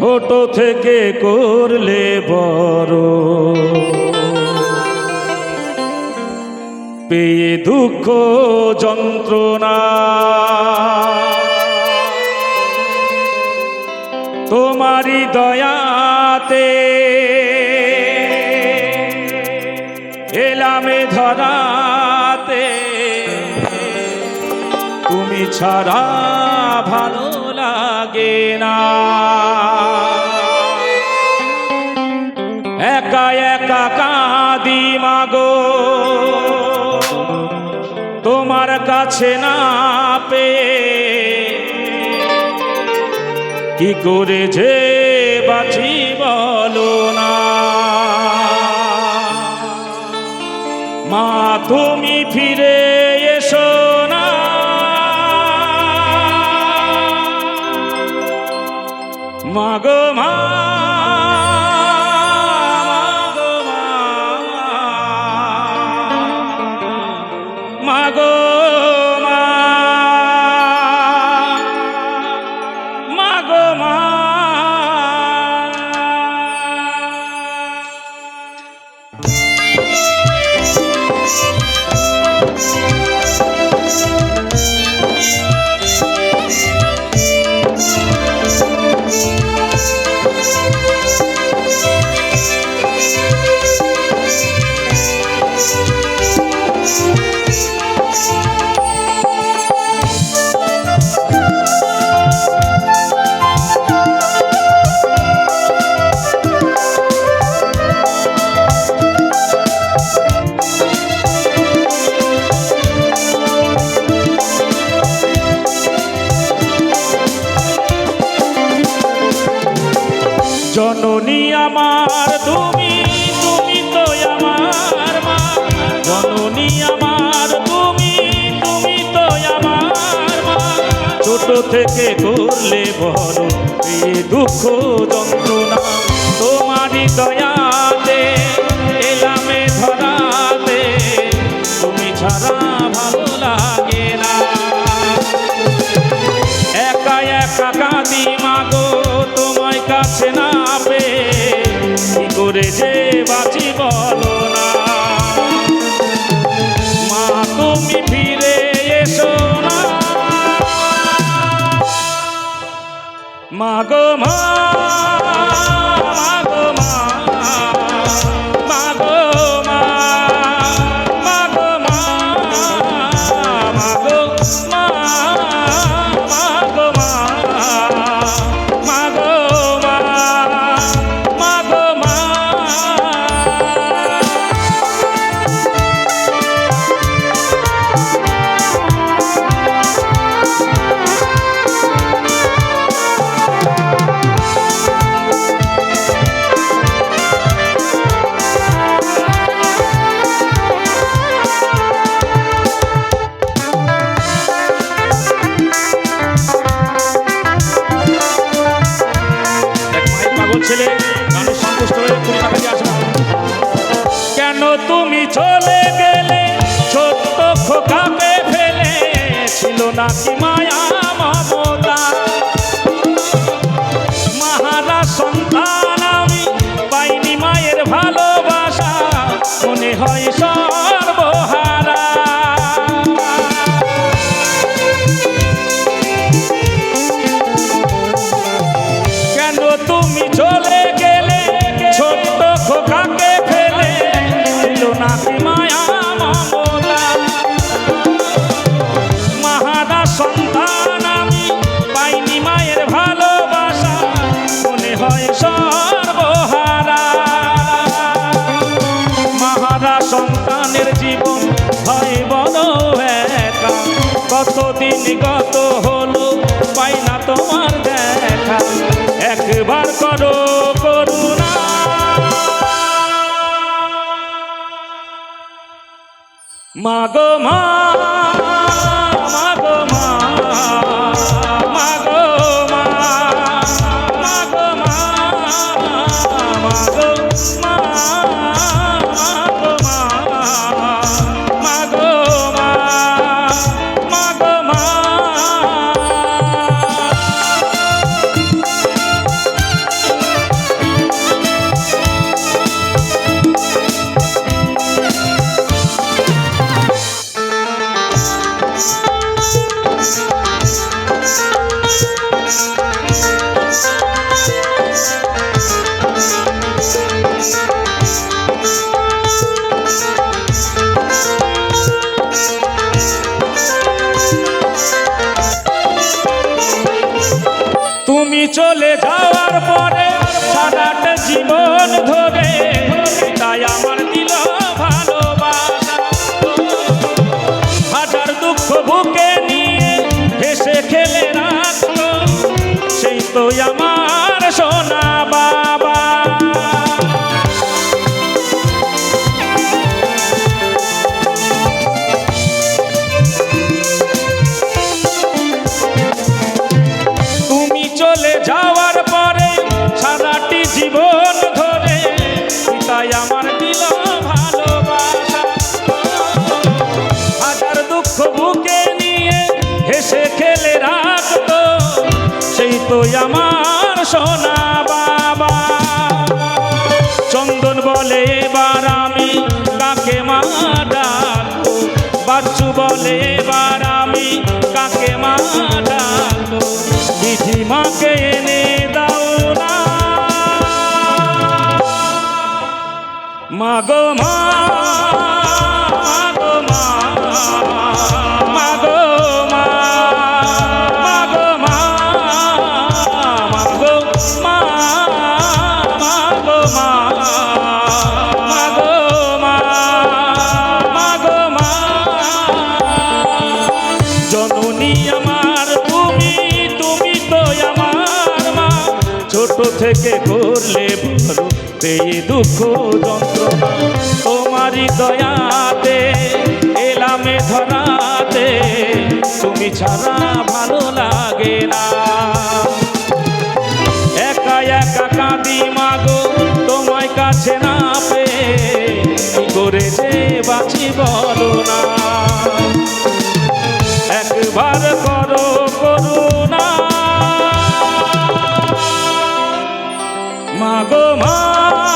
ছোট থেকে করলে বড়। পেয়ে দুঃখ যন্ত্রণা। তোমারই দয়াতে এলামে ধরাতে। তুমি ছাড়া ভালো লাগে না। একা একা কাঁদি মাগো। তোমার কাছে না পেয়ে কি করে যে বাঁচি বলো না। মা, তুমি ফিরে আমার, তুমি তুমি তো আমার মা। জননী আমার, তুমি তুমি তো আমার মা। ছোট থেকে করলে বড়, এই দুঃখ যন্ত্রণা তোমারই দয়াতে, এলামে ধরাতে। তুমি ছাড়া 马哥马。চলে গেলে, ছোট্ট খোকাকে ফেলে, ছিল নাকি মায়া মমতা? মাহারা সন্তান আমি পাইনি মায়ের ভালোবাসা, মনে হয় সর্বহারা। কেন তুমি চলে কতদিন গত হলো পাই না তোমার দেখা। একবার করো করুণা। মাগো মা। চলে যাওয়ার পরে সারাটা জীবন ধরে তাই আমার সেই তো আমার সোনা বাবা। চন্দন বলে এবার আমি কাকে মা ডাকবো? বাচ্চু বলে এবার আমি কাকে মা ডাকবো? বিধি মাকে এনে দাও না। মাগো মা। থেকে করলে বড় পেয়ে দুঃখ যন্ত্রণা তোমারই দয়াতে, এলামে ধরাতে, তুমি ছাড়া ভালো লাগে না। একা একা কাঁদি মাগো, তোমায় কাছে না পেয়ে, কি করে যে বাঁচি বলো না। মাগো মা।